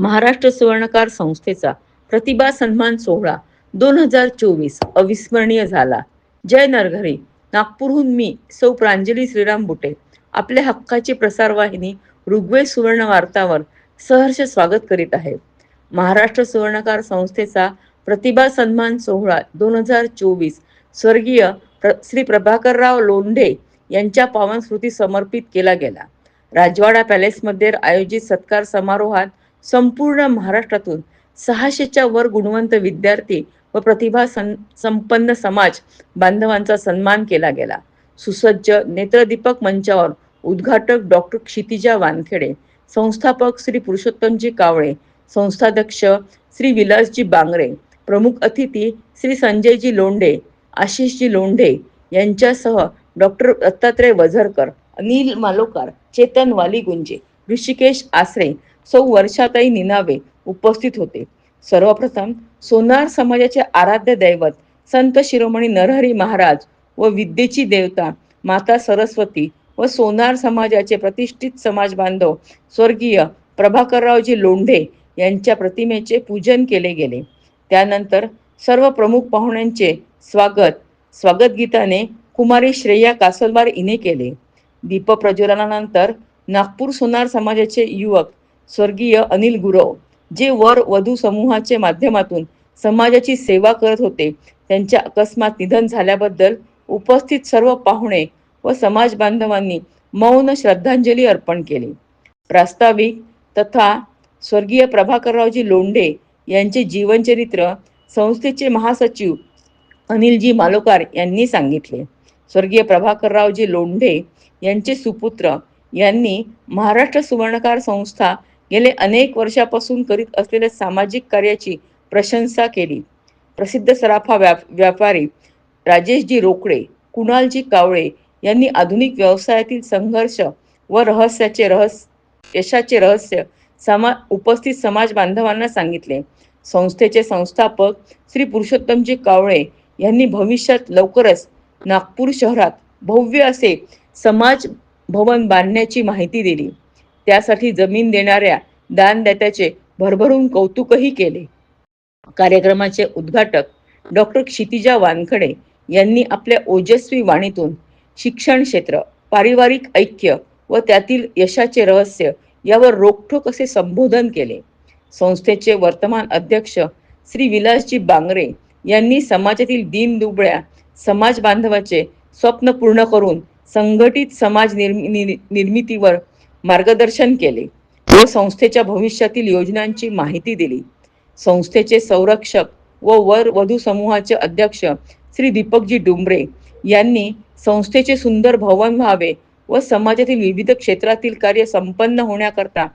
महाराष्ट्र सुवर्णकार संस्थेचा प्रतिभा सन्मान सोहळा दोन हजार चोवीस अविस्मरणीय झाला. जय नरघरी. नागपूरहून मी सौ प्रांजली श्रीराम बुटे. आपल्या हक्काची प्रसारवाहिनी ऋग्वेद सुवर्ण वार्तावर सहर्ष स्वागत करीत आहे. महाराष्ट्र सुवर्णकार संस्थेचा प्रतिभा सन्मान सोहळा दोन हजार चोवीस स्वर्गीय प्र श्री प्रभाकरराव लोंढे यांच्या पावन स्मृती समर्पित केला गेला. राजवाडा पॅलेसमध्ये आयोजित सत्कार समारोहात संपूर्ण महाराष्ट्रातून सहाशेच्या वर गुणवंत विद्यार्थी व प्रतिभा सं संपन्न समाज बांधवांचा सन्मान केला गेला. सुसज्ज नेत्रदीपक मंचावर उद्घाटक डॉक्टर क्षितिजा वानखेडे संस्थापक श्री पुरुषोत्तमजी कावळे संस्थाध्यक्ष श्री विलासजी बांगरे प्रमुख अतिथी श्री संजयजी लोंढे आशिषजी लोंढे यांच्यासह डॉक्टर दत्तात्रय वझरकर अनिल मालोकार चेतन वालीगुंजे ऋषिकेश आसरे सौ वर्षाताई निनावे उपस्थित होते. सर्वप्रथम सोनार समाजाचे आराध्य दैवत संत शिरोमणी नरहरी महाराज व विद्येची देवता माता सरस्वती व सोनार समाजाचे प्रतिष्ठित समाज बांधव स्वर्गीय प्रभाकररावजी लोंढे यांच्या प्रतिमेचे पूजन केले गेले. त्यानंतर सर्व प्रमुख पाहुण्यांचे स्वागत स्वागत गीताने कुमारी श्रेया कासलवार हिने केले. दीप प्रज्वलनानंतर नागपूर सोनार समाजाचे युवक स्वर्गीय अनिल गुरव जे वर वधू समूहाचे माध्यमातून समाजाची सेवा करत होते त्यांच्या अकस्मात निधन झाल्याबद्दल उपस्थित सर्व पाहुणे व समाज बांधवांनी मौन श्रद्धांजली अर्पण केली. प्रास्ताविक तथा स्वर्गीय प्रभाकररावजी लोंढे यांचे जीवनचरित्र संस्थेचे महासचिव अनिलजी मालोकार यांनी सांगितले. स्वर्गीय प्रभाकररावजी लोंढे यांचे सुपुत्र यांनी महाराष्ट्र सुवर्णकार संस्था गेले अनेक वर्षापासून करीत असलेल्या सामाजिक कार्याची प्रशंसा केली. प्रसिद्ध सराफा व्याप व्यापारी राजेशजी रोकडे कुणालजी कावळे यांनी आधुनिक व्यवसायातील संघर्ष व रहस्याचे रहस्य यशाचे रहस्य समा उपस्थित समाज बांधवांना सांगितले. संस्थेचे संस्थापक श्री पुरुषोत्तमजी कावळे यांनी भविष्यात लवकरच नागपूर शहरात भव्य असे समाज भवन बांधण्याची माहिती दिली. त्यासाठी जमीन देणाऱ्या दानदात्याचे भरभरून कौतुकही केले. कार्यक्रमाचे उद्घाटक डॉक्टर क्षितिजा वानखडे यांनी आपल्या ओजस्वी वाणीतून शिक्षण क्षेत्र पारिवारिक ऐक्य व त्यातील यशाचे रहस्य यावर रोखठोक असे संबोधन केले. संस्थेचे वर्तमान अध्यक्ष श्री विलासजी बांगरे यांनी समाजातील दीनदुबळ्या समाज बांधवाचे स्वप्न पूर्ण करून संघटित समाज निर्मि निर्मितीवर मार्गदर्शन केले. व संस्थेच्या भविष्यातील योजनांची माहिती दिली. संस्थेचे संरक्षक व वर वधू समूहाचे अध्यक्ष श्री दीपकजी डुंबरे यांनी संस्थेचे सुंदर भवन व्हावे व समाजातील विविध क्षेत्रातील कार्य संपन्न होण्याकरता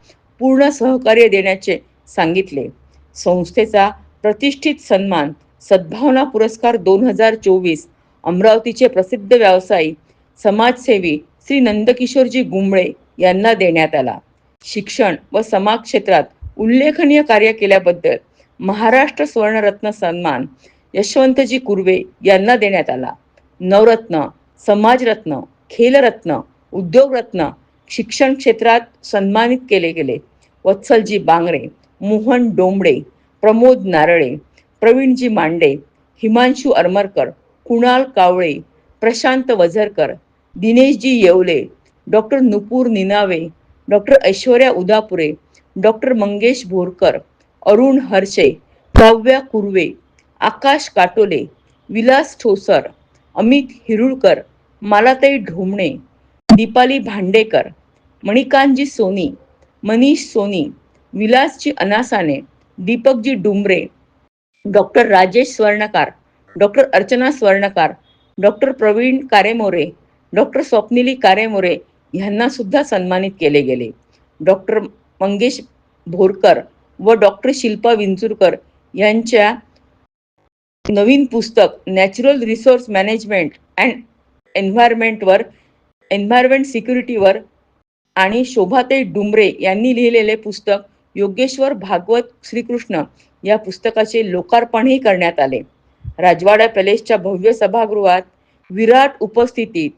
पूर्ण सहकार्य देण्याचे सांगितले. संस्थेचा प्रतिष्ठित सन्मान सद्भावना पुरस्कार दोन हजार चोवीस अमरावतीचे प्रसिद्ध व्यावसायिक समाजसेवी श्री नंदकिशोरजी गुंबळे यांना देण्यात आला. शिक्षण व समाज क्षेत्रात उल्लेखनीय कार्य केल्याबद्दल महाराष्ट्र सुवर्णरत्न सन्मान यशवंतजी कुर्वे यांना देण्यात आला. नवरत्न समाजरत्न खेलरत्न उद्योगरत्न शिक्षण क्षेत्रात सन्मानित केले गेले. Vatsalji Bangare Mohan Dombde Pramod Narale Pravinji Mande Himanshu Aramarkar Kunal Kawale Prashant Vazarkar Dineshji Yewale doctor Nupur Ninave doctor Aishwarya Udapure doctor Mangesh Borkar Arun Harshe Kavya Kurve Akash Katole Vilas Thosar Amit Hirulkar Malatai Dhomane Dipali Bhandekar Manikantji Soni Manish Soni Vilasji Anasane Deepakji Dumre doctor Rajesh Swarnakar doctor Archana Swarnakar doctor Pravin Karemore doctor Swapnili Karemore यांना सुद्धा सन्मानित केले गेले. Doctor Mangesh Bhorkar व doctor Shilpa Vinchurkar यांच्या नवीन पुस्तक natural resource management and एन्व्हायरमेंटवर एन्व्हायरमेंट सिक्युरिटीवर आणि शोभाताई डुमरे यांनी लिहिलेले पुस्तक योगेश्वर भागवत श्रीकृष्ण या पुस्तकाचे लोकार्पणही करण्यात आले. राजवाडा पॅलेसच्या भव्य सभागृहात विराट उपस्थितीत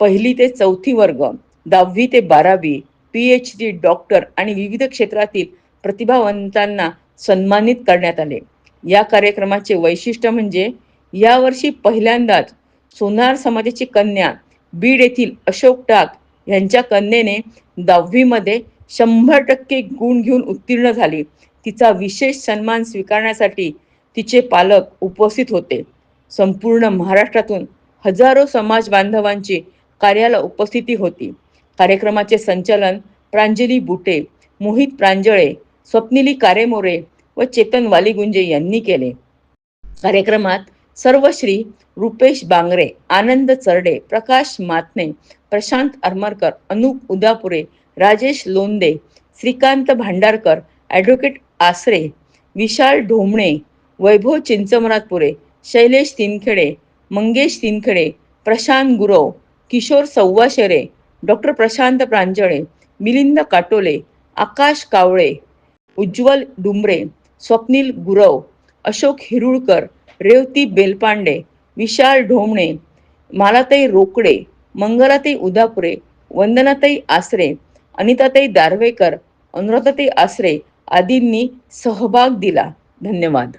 पहिली ते चौथी वर्ग दहावी ते बारावी पी एच डी डॉक्टर आणि विविध क्षेत्रातील प्रतिभावंतांना सन्मानित करण्यात आले. या कार्यक्रमाचे वैशिष्ट्य म्हणजे यावर्षी पहिल्यांदाच सोनार समाजाची कन्या बीड येथील अशोक टाक यांच्या कन्येने दहावीमध्ये शंभर टक्के गुण घेऊन उत्तीर्ण झाली. तिचा विशेष सन्मान स्वीकारण्यासाठी तिचे पालक उपस्थित होते. संपूर्ण महाराष्ट्रातून हजारो समाज बांधवांची कार्याला उपस्थिती होती. कार्यक्रमाचे संचालन प्रांजली बुटे मोहित प्रांजळे स्वप्निली कारेमोरे व चेतन वालीगुंजे यांनी केले. कार्यक्रमात सर्वश्री रुपेश बांगरे आनंद चरडे प्रकाश मातने प्रशांत अरमरकर अनुप उदापुरे राजेश लोंदे श्रीकांत भांडारकर ॲडव्होकेट आसरे विशाल ढोमणे वैभव चिंचमरातपुरे शैलेश तिनखेडे मंगेश तिनखेडे प्रशांत गुरव किशोर सव्वाशेरे डॉक्टर प्रशांत प्रांजळे मिलिंद काटोले आकाश कावळे उज्ज्वल डुमरे स्वप्नील गुरव अशोक हिरुळकर रेवती बेलपांडे विशाल ढोमणे मालाताई रोकडे मंगलाताई उदापुरे वंदनाताई आसरे अनिताताई दारवेकर अनुराधाताई आसरे आदींनी सहभाग दिला. धन्यवाद.